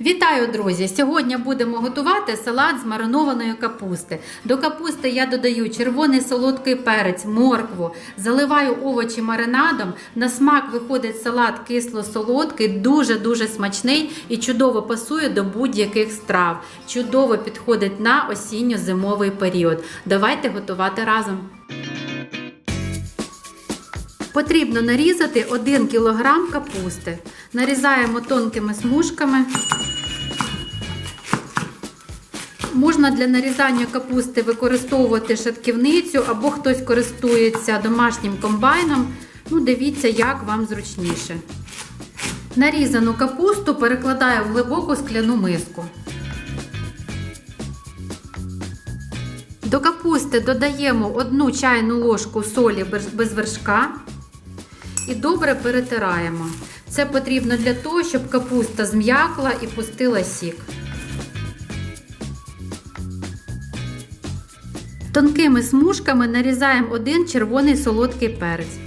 Вітаю, друзі! Сьогодні будемо готувати салат з маринованої капусти. До капусти я додаю червоний солодкий перець, моркву, заливаю овочі маринадом. На смак виходить салат кисло-солодкий, дуже-дуже смачний і чудово пасує до будь-яких страв. Чудово підходить на осінньо-зимовий період. Давайте готувати разом. Потрібно нарізати 1 кг капусти. Нарізаємо тонкими смужками. Можна для нарізання капусти використовувати шатківницю або хтось користується домашнім комбайном. Ну, дивіться, як вам зручніше. Нарізану капусту перекладаю в глибоку скляну миску. До капусти додаємо 1 чайну ложку солі без вершка і добре перетираємо. Це потрібно для того, щоб капуста зм'якла і пустила сік. Тонкими смужками нарізаємо один червоний солодкий перець.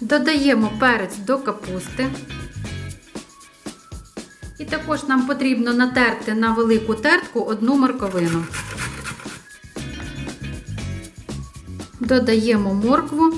Додаємо перець до капусти. І також нам потрібно натерти на велику тертку одну морковину. Додаємо моркву.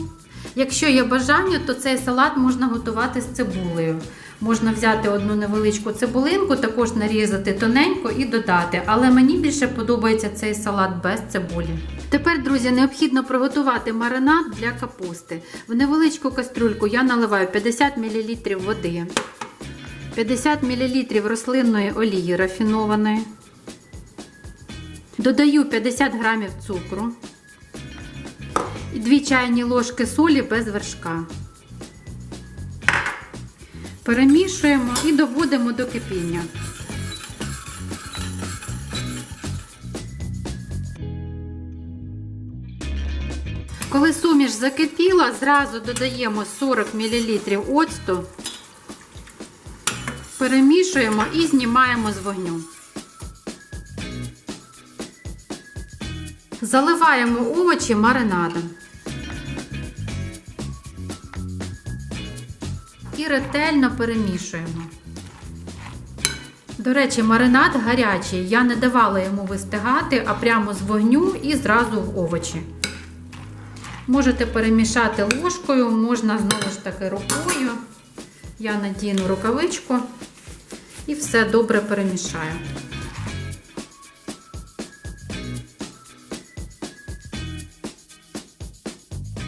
Якщо є бажання, то цей салат можна готувати з цибулею. Можна взяти одну невеличку цибулинку, також нарізати тоненько і додати. Але мені більше подобається цей салат без цибулі. Тепер, друзі, необхідно приготувати маринад для капусти. В невеличку кастрюльку я наливаю 50 мл води, 50 мл рослинної олії рафінованої. Додаю 50 г цукру і 2 чайні ложки солі без вершка. Перемішуємо і доводимо до кипіння. Коли суміш закипіла, зразу додаємо 40 мл оцту, перемішуємо і знімаємо з вогню. Заливаємо овочі маринадом. І ретельно перемішуємо. До речі, маринад гарячий. Я не давала йому вистигати, а прямо з вогню і зразу в овочі. Можете перемішати ложкою, можна знову ж таки рукою. Я надіну рукавичку і все добре перемішаю.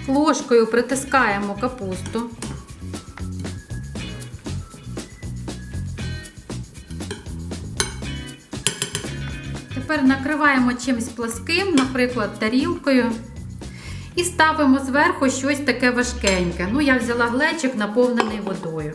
Ложкою притискаємо капусту. Тепер накриваємо чимось пласким, наприклад, тарілкою. І ставимо зверху щось таке важкеньке. Ну, я взяла глечик, наповнений водою.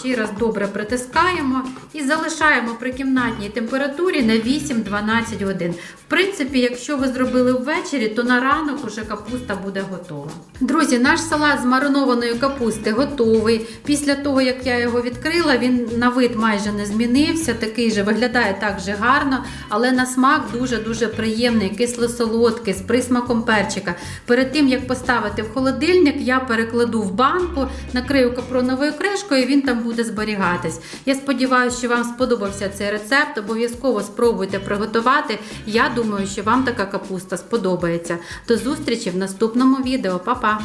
Ще раз добре притискаємо і залишаємо при кімнатній температурі на 8-12 годин. В принципі, якщо ви зробили ввечері, то на ранок уже капуста буде готова. Друзі, наш салат з маринованої капусти готовий. Після того, як я його відкрила, він на вид майже не змінився. Такий же виглядає так же гарно, але на смак дуже-дуже приємний, кисло-солодкий, з присмаком перчика. Перед тим, як поставити в холодильник, я перекладу в банку, накрию капроновою кришкою, і він там буде зберігатись. Я сподіваюся, що вам сподобався цей рецепт. Обов'язково спробуйте приготувати. Я думаю, що вам така капуста сподобається. До зустрічі в наступному відео. Па-па!